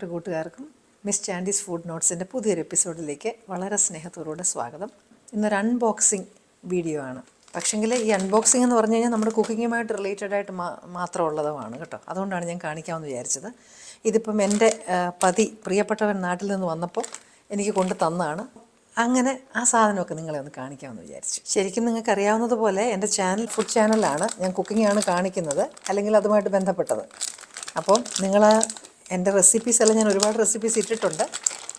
പ്രിയപ്പെട്ട കൂട്ടുകാർക്കും miss ചാൻഡീസ് food നോട്ട്സിന്റെ പുതിയൊരു എപ്പിസോഡിലേക്ക് വളരെ സ്നേഹത്തോടുകൂടെ സ്വാഗതം. ഇന്നൊരു അൺബോക്സിങ് വീഡിയോ ആണ്. പക്ഷേങ്കിൽ ഈ അൺബോക്സിംഗ് എന്ന് പറഞ്ഞു കഴിഞ്ഞാൽ നമ്മുടെ കുക്കിങ്ങുമായിട്ട് റിലേറ്റഡ് ആയിട്ട് മാ മാത്രമുള്ളതുമാണ് കേട്ടോ. അതുകൊണ്ടാണ് ഞാൻ കാണിക്കാമെന്ന് വിചാരിച്ചത്. ഇതിപ്പം എന്റെ പതി പ്രിയപ്പെട്ടവൻ നാട്ടിൽ നിന്ന് വന്നപ്പോൾ എനിക്ക് കൊണ്ട് തന്നാണ്. അങ്ങനെ ആ സാധനമൊക്കെ നിങ്ങളെ ഒന്ന് കാണിക്കാമെന്ന് വിചാരിച്ചു. ശരിക്കും നിങ്ങൾക്ക് അറിയാവുന്നതുപോലെ എന്റെ ചാനൽ ഫുഡ് ചാനലാണ് ഞാൻ കുക്കിംഗ് ആണ് കാണിക്കുന്നത്. അല്ലെങ്കിൽ അതുമായിട്ട് ബന്ധപ്പെട്ടത്. അപ്പോൾ നിങ്ങൾ എന്റെ റെസിപ്പീസ് എല്ലാം ഞാൻ ഒരുപാട് റെസിപ്പീസ് ഇട്ടിട്ടുണ്ട്.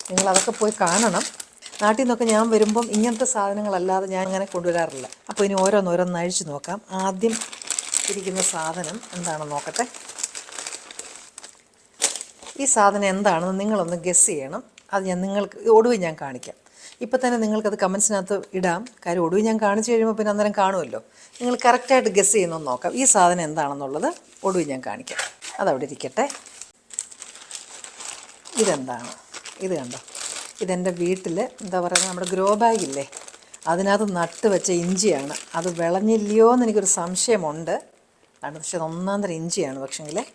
നിങ്ങൾ അതൊക്കെ പോയി കാണണം. നാട്ടിൽ നിന്നൊക്കെ ഞാൻ വരുമ്പം ഇങ്ങനത്തെ സാധനങ്ങളല്ലാതെ ഞാൻ അങ്ങനെ കൊണ്ടുവരാറില്ല. അപ്പോൾ ഇനി ഓരോന്നോരോന്ന് അഴിച്ചു നോക്കാം. ആദ്യം ഇരിക്കുന്ന സാധനം എന്താണെന്ന് നോക്കട്ടെ. ഈ സാധനം എന്താണെന്ന് നിങ്ങളൊന്ന് ഗസ് ചെയ്യണം. അത് ഞാൻ നിങ്ങൾക്ക് ഒടുവിൽ ഞാൻ കാണിക്കാം. ഇപ്പോൾ തന്നെ നിങ്ങൾക്കത് കമൻസിനകത്ത് ഇടാം. കാര്യം ഒടുവിൽ ഞാൻ കാണിച്ചു കഴിയുമ്പോൾ പിന്നെ അന്നേരം കാണുമല്ലോ. നിങ്ങൾ കറക്റ്റായിട്ട് ഗസ് ചെയ്യുന്നൊന്ന് നോക്കാം. ഈ സാധനം എന്താണെന്നുള്ളത് ഒടുവിൽ ഞാൻ കാണിക്കാം. അതവിടെ ഇരിക്കട്ടെ. ഇതെന്താണ്? ഇത് കണ്ടോ? ഇതെന്റെ വീട്ടിൽ എന്താ പറയുക നമ്മുടെ ഗ്രോ ബാഗില്ലേ? അതിനകത്ത് നട്ട് വെച്ച ഇഞ്ചിയാണ്. അത് വിളഞ്ഞില്ലയോ എന്ന് എനിക്കൊരു സംശയമുണ്ട്. ആണ് പക്ഷേ ഒന്നാം തരം ഇഞ്ചിയാണ് പക്ഷേങ്കിൽ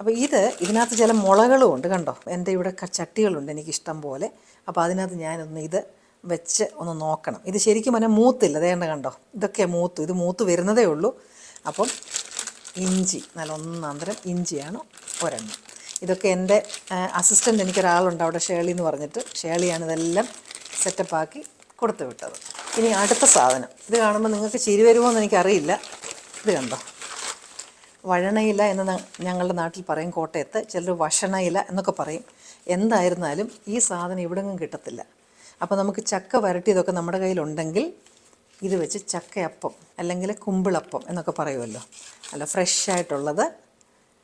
അപ്പോൾ ഇത് ഇതിനകത്ത് ചില മുളകളും ഉണ്ട് കണ്ടോ? എന്റെ ഇവിടെ ചട്ടികളുണ്ട് എനിക്കിഷ്ടം പോലെ. അപ്പോൾ അതിനകത്ത് ഞാനൊന്ന് ഇത് വെച്ച് ഒന്ന് നോക്കണം. ഇത് ശരിക്കും പറഞ്ഞാൽ മൂത്തില്ല. അതേണ്ട കണ്ടോ? ഇതൊക്കെ മൂത്തു. ഇത് മൂത്ത് വരുന്നതേ ഉള്ളൂ. അപ്പം ഇഞ്ചി. നല്ല ഒന്നാം തരം ഇഞ്ചിയാണ് ഒരെണ്ണം. ഇതൊക്കെ എന്റെ അസിസ്റ്റന്റ് എനിക്കൊരാളുണ്ട് അവിടെ ഷേളി എന്ന് പറഞ്ഞിട്ട്. ഷേളിയാണ് ഇതെല്ലാം സെറ്റപ്പാക്കി കൊടുത്തു വിട്ടത്. ഇനി അടുത്ത സാധനം. ഇത് കാണുമ്പോൾ നിങ്ങൾക്ക് ചിരി വരുമോ എന്ന് എനിക്കറിയില്ല. ഇത് കണ്ടോ? വഴണയില എന്ന് ഞങ്ങളുടെ നാട്ടിൽ പറയും കോട്ടയത്ത്. ചിലർ വഷണയില എന്നൊക്കെ പറയും. എന്തായിരുന്നാലും ഈ സാധനം ഇവിടെങ്ങും കിട്ടത്തില്ല. അപ്പോൾ നമുക്ക് ചക്ക വരട്ടിയതൊക്കെ നമ്മുടെ കയ്യിലുണ്ടെങ്കിൽ ഇത് വെച്ച് ചക്കയപ്പം അല്ലെങ്കിൽ കുമ്പിളപ്പം എന്നൊക്കെ പറയുമല്ലോ. അല്ല ഫ്രഷ് ആയിട്ടുള്ളത്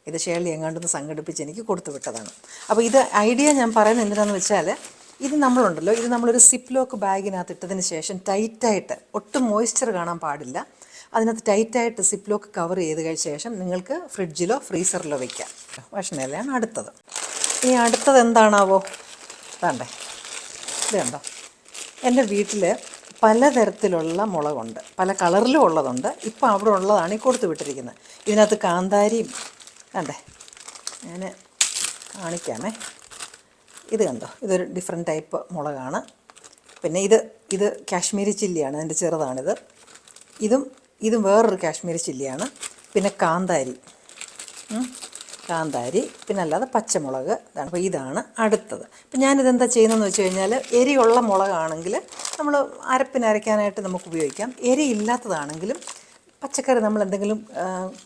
ഇത് ഷേളി എങ്ങാണ്ടൊന്ന് സംഘടിപ്പിച്ച് എനിക്ക് കൊടുത്തു വിട്ടതാണ്. അപ്പോൾ ഇത് ഐഡിയ ഞാൻ പറയുന്നത് എന്തിനാന്ന് വെച്ചാൽ ഇത് നമ്മളുണ്ടല്ലോ ഇത് നമ്മളൊരു സിപ്പ് ലോക്ക് ബാഗിനകത്ത് ഇട്ടതിന് ശേഷം ടൈറ്റായിട്ട് ഒട്ടും മോയ്സ്ചർ കാണാൻ പാടില്ല. അതിനകത്ത് ടൈറ്റായിട്ട് സിപ്പ് ലോക്ക് കവർ ചെയ്ത് കഴിഞ്ഞ ശേഷം നിങ്ങൾക്ക് ഫ്രിഡ്ജിലോ ഫ്രീസറിലോ വയ്ക്കാം ഭക്ഷണയിലാണ് അടുത്തത്. ഇനി അടുത്തത് എന്താണാവോ? വേണ്ടേ? ഇത് കണ്ടോ? എന്റെ വീട്ടിൽ പലതരത്തിലുള്ള മുളകുണ്ട് പല കളറിലും ഉള്ളതുണ്ട്. ഇപ്പം അവിടെ ഉള്ളതാണ് ഈ കൊടുത്തു വിട്ടിരിക്കുന്നത്. ഇതിനകത്ത് കാന്താരിയും കണ്ടേ ഞാൻ കാണിക്കാമേ. ഇത് കണ്ടോ? ഇതൊരു ഡിഫറെന്റ് ടൈപ്പ് മുളകാണ്. പിന്നെ ഇത് ഇത് കാശ്മീരി ചില്ലിയാണ് അതിന്റെ ചെറുതാണിത്. ഇതും ഇതും വേറൊരു കാശ്മീരി ചില്ലിയാണ്. പിന്നെ കാന്താരി. കാന്താരി പിന്നെ അല്ലാതെ പച്ചമുളക്. ഇതാണ്. അപ്പോൾ ഇതാണ് അടുത്തത്. അപ്പം ഞാനിതെന്താ ചെയ്യുന്നതെന്ന് വെച്ച് കഴിഞ്ഞാൽ എരിയുള്ള മുളകാണെങ്കിൽ നമ്മൾ അരപ്പിനരയ്ക്കാനായിട്ട് നമുക്ക് ഉപയോഗിക്കാം. എരി ഇല്ലാത്തതാണെങ്കിലും പച്ചക്കറി നമ്മൾ എന്തെങ്കിലും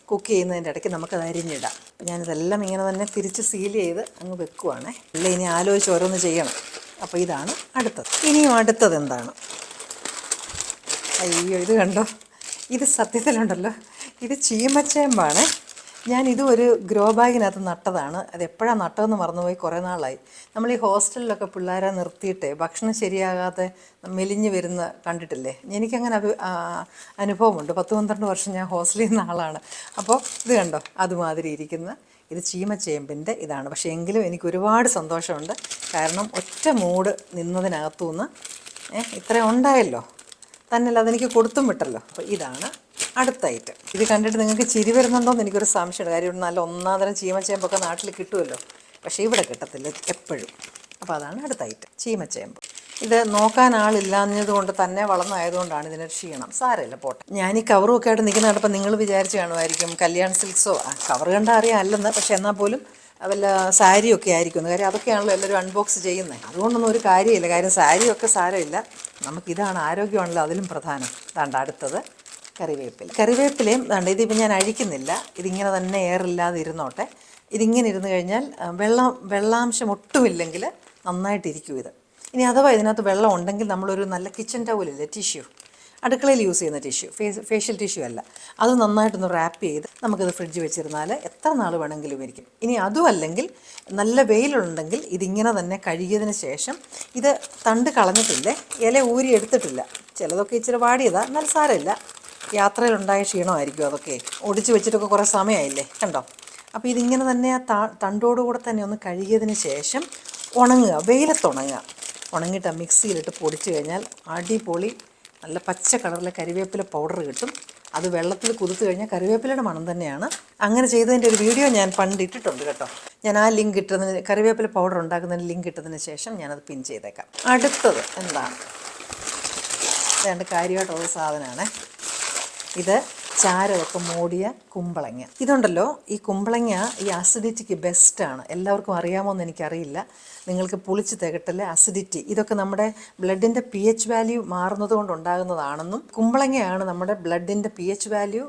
കുക്ക് ചെയ്യുന്നതിന്റെ ഇടയ്ക്ക് നമുക്കത് അരിഞ്ഞിടാം. അപ്പം ഞാനിതെല്ലാം ഇങ്ങനെ തന്നെ തിരിച്ച് സീൽ ചെയ്ത് അങ്ങ് വെക്കുവാണ്. അല്ല ഇനി ആലോചിച്ച് ഓരോന്ന് ചെയ്യണം. അപ്പോൾ ഇതാണ് അടുത്തത്. ഇനിയും അടുത്തത് എന്താണ്? അയ്യോ ഇത് കണ്ടോ? ഇത് സത്യത്തിലുണ്ടല്ലോ. ഇത് ചീമച്ചേമ്പാണ്. ഞാൻ ഇത് ഒരു ഗ്രോ ബാഗിനകത്ത് നട്ടതാണ്. അത് എപ്പോഴാണ് നട്ടതെന്ന് മറന്നുപോയി കുറേ നാളായി. നമ്മൾ ഈ ഹോസ്റ്റലിലൊക്കെ പിള്ളേരെ നിർത്തിയിട്ട് ഭക്ഷണം ശരിയാകാതെ മെലിഞ്ഞ് വരുന്ന കണ്ടിട്ടില്ലേ? എനിക്കങ്ങനെ അത് അനുഭവമുണ്ട്. പത്ത് പന്ത്രണ്ട് വർഷം ഞാൻ ഹോസ്റ്റലിൽ നിന്ന ആളാണ്. അപ്പോൾ ഇത് കണ്ടോ? അതുമാതിരി ഇരിക്കുന്ന ഇത് ചീമച്ചേമ്പിന്റെ ഇതാണ്. പക്ഷേ എങ്കിലും എനിക്ക് ഒരുപാട് സന്തോഷമുണ്ട്. കാരണം ഒറ്റ മൂട് നിന്നതിനകത്തുനിന്ന് ഏഹ് ഇത്രയും ഉണ്ടായല്ലോ. തന്നെയല്ല അതെനിക്ക് കൊടുത്തും വിട്ടല്ലോ. അപ്പോൾ ഇതാണ് അടുത്ത ഐറ്റം ഇത് കണ്ടിട്ട് നിങ്ങൾക്ക് ചിരി വരുന്നുണ്ടോ എന്ന് എനിക്കൊരു സംശയമുണ്ട്. കാര്യം ഇവിടെ നല്ല ഒന്നാം തരം ചീമച്ചേമ്പൊക്കെ നാട്ടിൽ കിട്ടുമല്ലോ. പക്ഷേ ഇവിടെ കിട്ടത്തില്ല എപ്പോഴും. അപ്പോൾ അതാണ് അടുത്ത ഐറ്റം ചീമച്ചേമ്പ്. ഇത് നോക്കാൻ ആളില്ലാഞ്ഞതുകൊണ്ട് തന്നെ വളർന്നായതുകൊണ്ടാണ് ഇതിനൊരു ക്ഷീണം. സാരമില്ല പോട്ടെ. ഞാൻ ഈ കവറൊക്കെ ആയിട്ട് നിൽക്കുന്ന നിങ്ങൾ വിചാരിച്ച് കാണുമായിരിക്കും കല്യാൺ സിൽക്സോ. ആ കവർ കണ്ടാൽ അറിയാം അല്ലെന്ന് പക്ഷെ എന്നാൽ പോലും വല്ല സാരിയൊക്കെ ആയിരിക്കും കാര്യം അതൊക്കെയാണല്ലോ എല്ലാവരും അൺബോക്സ് ചെയ്യുന്നത്. അതുകൊണ്ടൊന്നും ഒരു കാര്യമില്ല. കാര്യം സാരിയൊക്കെ സാരമില്ല. നമുക്കിതാണ് ആരോഗ്യമാണല്ലോ അതിലും പ്രധാനം. അതാണ്ട് അടുത്തത്. കറിവേപ്പില. കറിവേപ്പിലയും വേണ്ട ഇതിപ്പോൾ ഞാൻ അഴിക്കുന്നില്ല. ഇതിങ്ങനെ തന്നെ എയറില്ലാതെ ഇരുന്നോട്ടെ. ഇതിങ്ങനെ ഇരുന്ന് കഴിഞ്ഞാൽ വെള്ളം വെള്ളാംശം ഒട്ടുമില്ലെങ്കിൽ നന്നായിട്ടിരിക്കും ഇത്. ഇനി അഥവാ ഇതിനകത്ത് വെള്ളം ഉണ്ടെങ്കിൽ നമ്മളൊരു നല്ല കിച്ചൺ ടവലില്ലേ ടിഷ്യൂ അടുക്കളയിൽ യൂസ് ചെയ്യുന്ന ടിഷ്യൂ ഫേസ് ഫേഷ്യൽ ടിഷ്യൂ അല്ല. അത് നന്നായിട്ടൊന്ന് റാപ്പ് ചെയ്ത് നമുക്കത് ഫ്രിഡ്ജ് വെച്ചിരുന്നാൽ എത്ര നാൾ വേണമെങ്കിലും ഇരിക്കും. ഇനി അതും അല്ലെങ്കിൽ നല്ല വെയിലുണ്ടെങ്കിൽ ഇതിങ്ങനെ തന്നെ കഴുകിയതിന് ശേഷം ഇത് തണ്ട് കളഞ്ഞിട്ടില്ലേ ഇല ഊരി എടുത്തിട്ടില്ല. ചിലതൊക്കെ ഇച്ചിരി വാടിയതാണ് എന്നാൽ സാരമില്ല. യാത്രയിലുണ്ടായ ക്ഷീണമായിരിക്കും അതൊക്കെ. ഒടിച്ചു വെച്ചിട്ടൊക്കെ കുറേ സമയമായില്ലേ? കണ്ടോ? അപ്പോൾ ഇതിങ്ങനെ തന്നെ ആ താ തണ്ടോടുകൂടെ തന്നെ ഒന്ന് കഴുകിയതിന് ശേഷം ഉണങ്ങുക വെയിലത്തുണങ്ങുക ഉണങ്ങിയിട്ട് മിക്സിയിലിട്ട് പൊടിച്ച് കഴിഞ്ഞാൽ അടിപൊളി നല്ല പച്ച കളറിലെ കരിവേപ്പില പൗഡർ കിട്ടും. അത് വെള്ളത്തിൽ കുതിർത്ത് കഴിഞ്ഞാൽ കറിവേപ്പിലയുടെ മണം തന്നെയാണ്. അങ്ങനെ ചെയ്തതിന്റെ ഒരു വീഡിയോ ഞാൻ പണ്ട് ഇട്ടിട്ടുണ്ട് കേട്ടോ. ഞാൻ ആ ലിങ്ക് ഇട്ടതിന് കറിവേപ്പില പൗഡർ ഉണ്ടാക്കുന്നതിന് ലിങ്ക് ഇട്ടതിന് ശേഷം ഞാനത് പിൻ ചെയ്തേക്കാം. അടുത്തത് എന്താണ്? രണ്ട് കാര്യമായിട്ടുള്ള സാധനമാണ്. ഇത് ചാരമൊക്കെ മൂടിയ കുമ്പളങ്ങ. ഇതുണ്ടല്ലോ ഈ കുമ്പളങ്ങ ഈ അസിഡിറ്റിക്ക് ബെസ്റ്റാണ് എല്ലാവർക്കും അറിയാമോ എന്ന് എനിക്കറിയില്ല. നിങ്ങൾക്ക് പുളിച്ച് തികട്ടൽ അസിഡിറ്റി ഇതൊക്കെ നമ്മുടെ ബ്ലഡിന്റെ പി എച്ച് വാല്യൂ മാറുന്നത് കൊണ്ടുണ്ടാകുന്നതാണെന്നും കുമ്പളങ്ങയാണ് നമ്മുടെ ബ്ലഡിന്റെ പി എച്ച് വാല്യൂ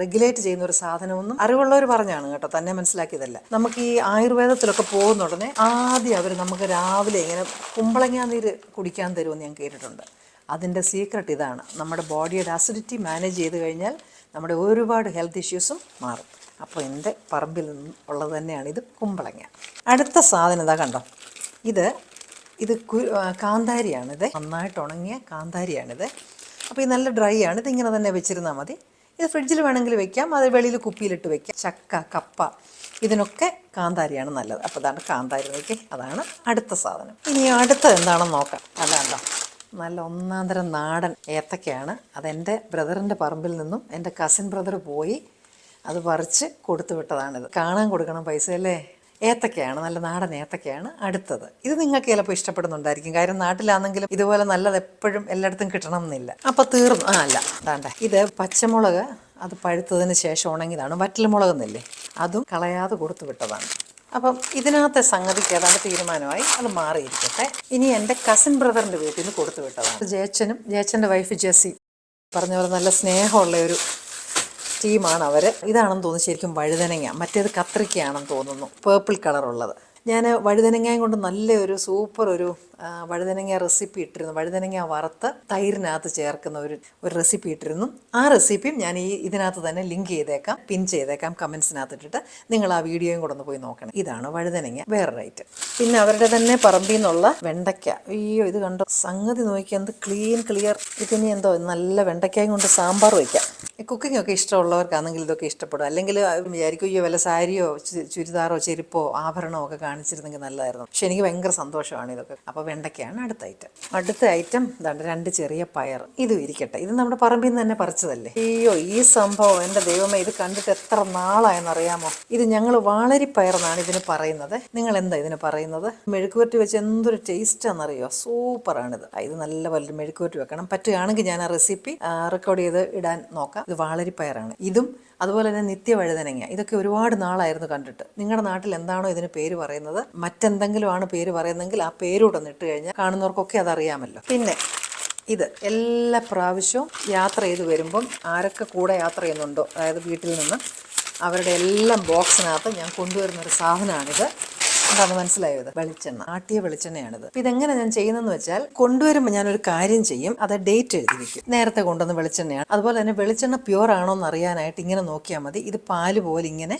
റെഗുലേറ്റ് ചെയ്യുന്ന ഒരു സാധനമെന്നും അറിവുള്ളവർ പറഞ്ഞാണ് കേട്ടോ തന്നെ മനസ്സിലാക്കിയതല്ല. നമുക്ക് ഈ ആയുർവേദത്തിലൊക്കെ പോകുന്ന ഉടനെ ആദ്യം അവർ നമുക്ക് രാവിലെ ഇങ്ങനെ കുമ്പളങ്ങ നീര് കുടിക്കാൻ തരുമെന്ന് ഞാൻ കേട്ടിട്ടുണ്ട്. അതിന്റെ സീക്രട്ട് ഇതാണ്. നമ്മുടെ ബോഡിയുടെ അസിഡിറ്റി മാനേജ് ചെയ്ത് കഴിഞ്ഞാൽ നമ്മുടെ ഒരുപാട് ഹെൽത്ത് ഇഷ്യൂസും മാറും. അപ്പോൾ എന്റെ പറമ്പിൽ ഉള്ളത് തന്നെയാണ് ഇത് കുമ്പളങ്ങ. അടുത്ത സാധനം ഇതാ കണ്ടോ? ഇത് ഇത് കാന്താരിയാണിത് നന്നായിട്ട് ഉണങ്ങിയ കാന്താരിയാണിത് അപ്പോൾ ഇത് നല്ല ഡ്രൈ ആണ്. ഇതിങ്ങനെ തന്നെ വെച്ചിരുന്നാൽ മതി. ഇത് ഫ്രിഡ്ജിൽ വേണമെങ്കിൽ വെക്കാം. അത് വെളിയിൽ കുപ്പിയിലിട്ട് വെക്കാം. ചക്ക കപ്പ ഇതിനൊക്കെ കാന്താരിയാണ് നല്ലത്. അപ്പോൾ അതാണ് കാന്താരി നോക്കി. അതാണ് അടുത്ത സാധനം. ഇനി അടുത്തത് എന്താണെന്ന് നോക്കാം. അതാണ്ടോ നല്ല ഒന്നാം തരം നാടൻ ഏത്തക്കയാണ്. അതെന്റെ ബ്രദറിന്റെ പറമ്പിൽ നിന്നും എന്റെ കസിൻ ബ്രദർ പോയി അത് പറിച്ച് കൊടുത്തു വിട്ടതാണിത്. കാണാൻ കൊടുക്കണം പൈസ അല്ലേ ഏത്തക്കയാണ് നല്ല നാടൻ ഏത്തക്കയാണ് അടുത്തത്. ഇത് നിങ്ങൾക്ക് ചിലപ്പോൾ ഇഷ്ടപ്പെടുന്നുണ്ടായിരിക്കും. കാര്യം നാട്ടിലാണെങ്കിലും ഇതുപോലെ നല്ലത് എപ്പോഴും എല്ലായിടത്തും കിട്ടണം എന്നില്ല അപ്പോൾ തീർന്നു. ആ അല്ല. അതാണ്ടേ ഇത് പച്ചമുളക് അത് പഴുത്തതിന് ശേഷം ഉണങ്ങിയതാണ്. വറ്റൽമുളക് എന്നില്ലേ? അതും കളയാതെ കൊടുത്തു വിട്ടതാണ്. അപ്പം ഇതിനകത്തെ സംഗതിക്ക് ഏതാണ്ട് തീരുമാനമായി. അത് മാറിയിരിക്കട്ടെ. ഇനി എന്റെ കസിൻ ബ്രദറിന്റെ വീട്ടിൽ നിന്ന് കൊടുത്തു വിട്ടതാണ്. ജയച്ചനും ജയച്ചന്റെ വൈഫ് ജെസ്സി പറഞ്ഞ പോലെ നല്ല സ്നേഹമുള്ള ഒരു ടീമാണ് അവർ ഇതാണെന്ന് തോന്നുന്നു ശരിക്കും വഴുതനങ്ങ. മറ്റേത് കത്രിക്കയാണെന്ന് തോന്നുന്നു. പേർപ്പിൾ കളറുള്ളത് ഞാൻ വഴുതനങ്ങയും കൊണ്ട് നല്ലൊരു സൂപ്പർ ഒരു വഴുതനങ്ങ റെസിപ്പി ഇട്ടിരുന്നു. വഴുതനങ്ങ വറുത്ത് തൈരിനകത്ത് ചേർക്കുന്ന ഒരു ഒരു റെസിപ്പി ഇട്ടിരുന്നു. ആ റെസിപ്പിയും ഞാൻ ഈ ഇതിനകത്ത് തന്നെ ലിങ്ക് ചെയ്തേക്കാം പിൻ ചെയ്തേക്കാം കമൻസിനകത്ത് ഇട്ടിട്ട് നിങ്ങൾ ആ വീഡിയോയും കൂടെ ഒന്ന് പോയി നോക്കണം. ഇതാണ് വഴുതനങ്ങ വേറെ റൈറ്റ് പിന്നെ അവരുടെ തന്നെ പറമ്പിൽ നിന്നുള്ള വെണ്ടയ്ക്ക. അയ്യോ ഇത് കണ്ടോ? സംഗതി നോക്കിയാൽ എന്ത് ക്ലീൻ ക്ലിയർ ഇതിനി എന്തോ നല്ല വെണ്ടയ്ക്കയും കൊണ്ട് സാമ്പാർ വയ്ക്കാം കുക്കിംഗ് ഒക്കെ ഇഷ്ടമുള്ളവർക്കാണെങ്കിൽ ഇതൊക്കെ ഇഷ്ടപ്പെടും. അല്ലെങ്കിൽ വിചാരിക്കും അയ്യോ വല്ല സാരിയോ ചുരിദാറോ ചെരുപ്പോ ആഭരണമോ ഒക്കെ കാണിച്ചിരുന്നെങ്കിൽ നല്ലതായിരുന്നു. പക്ഷെ എനിക്ക് ഭയങ്കര സന്തോഷമാണ് ഇതൊക്കെ. അപ്പോൾ വെണ്ടയ്ക്കയാണ് അടുത്ത ഐറ്റം അടുത്ത ഐറ്റം ഇതാണ് രണ്ട് ചെറിയ പയർ. ഇതും ഇരിക്കട്ടെ. ഇത് നമ്മുടെ പറമ്പിൽ നിന്ന് തന്നെ പറിച്ചതല്ലേ? അയ്യോ ഈ സംഭവം എന്റെ ദൈവമേ ഇത് കണ്ടിട്ട് എത്ര നാളായെന്നറിയാമോ? ഇത് ഞങ്ങൾ വാളരിപ്പയർ എന്നാണ് ഇതിന് പറയുന്നത്. നിങ്ങൾ എന്താ ഇതിന് പറയുന്നത്? മെഴുക്കുവരട്ടി വെച്ച് എന്തൊരു ടേസ്റ്റാണെന്നറിയോ സൂപ്പറാണിത്. ഇത് നല്ല പോലെ മെഴുക്കുവരട്ടി വെക്കണം. പറ്റുകയാണെങ്കിൽ ഞാൻ ആ റെസിപ്പി റെക്കോർഡ് ചെയ്ത് ഇടാൻ നോക്കാം. ഇത് വാളരിപ്പയറാണ് ഇതും അതുപോലെ തന്നെ നിത്യവഴുതനങ്ങ. ഇതൊക്കെ ഒരുപാട് നാളായിരുന്നു കണ്ടിട്ട്. നിങ്ങളുടെ നാട്ടിൽ എന്താണോ ഇതിന് പേര് പറയുന്നത്? മറ്റെന്തെങ്കിലും ആണ് പേര് പറയുന്നതെങ്കിൽ ആ പേരൂടെ നിട്ട് കഴിഞ്ഞാൽ കാണുന്നവർക്കൊക്കെ അതറിയാമല്ലോ പിന്നെ ഇത് എല്ലാ പ്രാവശ്യവും യാത്ര ചെയ്ത് വരുമ്പം ആരൊക്കെ കൂടെ യാത്ര ചെയ്യുന്നുണ്ടോ? അതായത് വീട്ടിൽ നിന്ന് അവരുടെ എല്ലാം ബോക്സിനകത്ത് ഞാൻ കൊണ്ടുവരുന്ന ഒരു സാധനമാണിത് എന്താണെന്ന് മനസ്സിലായത്. വെളിച്ചെണ്ണ. ആട്ടിയ വെളിച്ചെണ്ണയാണിത്. അപ്പൊ ഇതെങ്ങനെ ഞാൻ ചെയ്യുന്നതെന്ന് വെച്ചാൽ കൊണ്ടുവരുമ്പോൾ ഒരു കാര്യം ചെയ്യും. അത് ഡേറ്റ് എഴുതി വെക്കും. നേരത്തെ കൊണ്ടുവന്ന വെളിച്ചെണ്ണയാണ്. അതുപോലെ തന്നെ വെളിച്ചെണ്ണ പ്യുവർ ആണോ എന്ന് അറിയാനായിട്ട് ഇങ്ങനെ നോക്കിയാൽ മതി. ഇത് പാൽ പോലെ ഇങ്ങനെ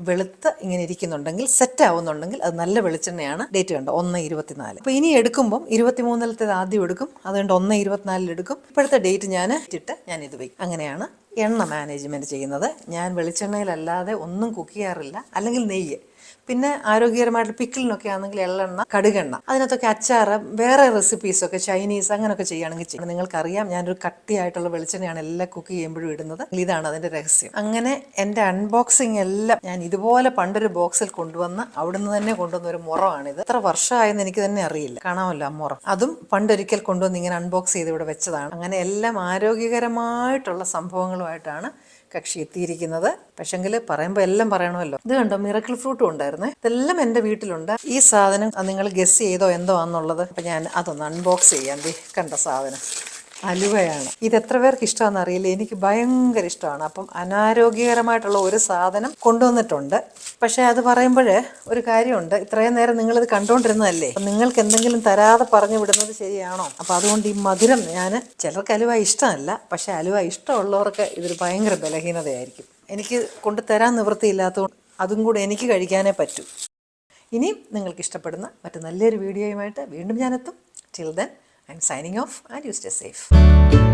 വെളുത്ത് ഇങ്ങനെ ഇരിക്കുന്നുണ്ടെങ്കിൽ സെറ്റ് ആവുന്നുണ്ടെങ്കിൽ അത് നല്ല വെളിച്ചെണ്ണയാണ്. ഡേറ്റ് കണ്ടോ? ഒന്ന് ഇരുപത്തിനാല്. അപ്പോൾ ഇനി എടുക്കുമ്പം ഇരുപത്തിമൂന്നിലത്തേത് ആദ്യം എടുക്കും. അതുകൊണ്ട് ഒന്ന് ഇരുപത്തിനാലിൽ എടുക്കും. ഇപ്പോഴത്തെ ഡേറ്റ് ഞാൻ ഇട്ടിട്ട് ഞാൻ ഇത് വയ്ക്കും അങ്ങനെയാണ് എണ്ണ മാനേജ്മെന്റ് ചെയ്യുന്നത്. ഞാൻ വെളിച്ചെണ്ണയിലല്ലാതെ ഒന്നും കുക്ക് ചെയ്യാറില്ല. അല്ലെങ്കിൽ നെയ്യ്. പിന്നെ ആരോഗ്യകരമായിട്ട് പിക്കിളിനൊക്കെ ആണെങ്കിൽ എള്ളെണ്ണ കടുകെണ്ണ. അതിനകത്തൊക്കെ അച്ചാറ് വേറെ റെസിപ്പീസൊക്കെ ചൈനീസ് അങ്ങനെയൊക്കെ ചെയ്യുകയാണെങ്കിൽ ചെയ്യണം നിങ്ങൾക്കറിയാം ഞാനൊരു കട്ടിയായിട്ടുള്ള വെളിച്ചെണ്ണയാണ് എല്ലാം കുക്ക് ചെയ്യുമ്പോഴും ഇടുന്നത്. ഇതാണ് അതിന്റെ രഹസ്യം. അങ്ങനെ എന്റെ അൺബോക്സിങ് എല്ലാം ഞാൻ ഇതുപോലെ പണ്ടൊരു ബോക്സിൽ കൊണ്ടുവന്ന് അവിടുന്ന് തന്നെ കൊണ്ടുവന്ന ഒരു മുറമാണിത് എത്ര വർഷമായെന്ന് എനിക്ക് തന്നെ അറിയില്ല. കാണാമല്ലോ ആ മുറം. അതും പണ്ടൊരിക്കൽ കൊണ്ടുവന്ന് ഇങ്ങനെ അൺബോക്സ് ചെയ്ത് ഇവിടെ വെച്ചതാണ്. അങ്ങനെ എല്ലാം ആരോഗ്യകരമായിട്ടുള്ള സംഭവങ്ങളുമായിട്ടാണ് കക്ഷി എത്തിയിരിക്കുന്നത് പക്ഷെങ്കിൽ പറയുമ്പോൾ എല്ലാം പറയണമല്ലോ. ഇത് കണ്ടോ? മിറക്കിൾ ഫ്രൂട്ടും ഉണ്ടായിരുന്നേ. ഇതെല്ലാം എന്റെ വീട്ടിലുണ്ട്. ഈ സാധനം നിങ്ങൾ ഗസ് ചെയ്തോ എന്തോ ആണെന്നുള്ളത്. അപ്പം ഞാൻ അതൊന്ന് അൺബോക്സ് ചെയ്യാം കണ്ട സാധനം. അലുവയാണ്. ഇത് എത്ര പേർക്ക് ഇഷ്ടമാണെന്ന് അറിയില്ല. എനിക്ക് ഭയങ്കര ഇഷ്ടമാണ്. അപ്പം അനാരോഗ്യകരമായിട്ടുള്ള ഒരു സാധനം കൊണ്ടുവന്നിട്ടുണ്ട്. പക്ഷേ അത് പറയുമ്പോൾ ഒരു കാര്യമുണ്ട്. ഇത്രയും നേരം നിങ്ങളിത് കണ്ടുകൊണ്ടിരുന്നതല്ലേ അപ്പം നിങ്ങൾക്ക് എന്തെങ്കിലും തരാതെ പറഞ്ഞു വിടുന്നത് ശരിയാണോ? അപ്പം അതുകൊണ്ട് ഈ മധുരം ഞാൻ ചിലർക്ക് അലുവ ഇഷ്ടമല്ല. പക്ഷേ അലുവ ഇഷ്ടമുള്ളവർക്ക് ഇതൊരു ഭയങ്കര ബലഹീനതയായിരിക്കും. എനിക്ക് കൊണ്ട് തരാൻ നിവൃത്തിയില്ലാത്തതുകൊണ്ട് അതും കൂടെ എനിക്ക് കഴിക്കാനേ പറ്റൂ. ഇനിയും നിങ്ങൾക്ക് ഇഷ്ടപ്പെടുന്ന മറ്റു നല്ലൊരു വീഡിയോയുമായിട്ട് വീണ്ടും ഞാനെത്തും. Chill then I'm signing off and you stay safe.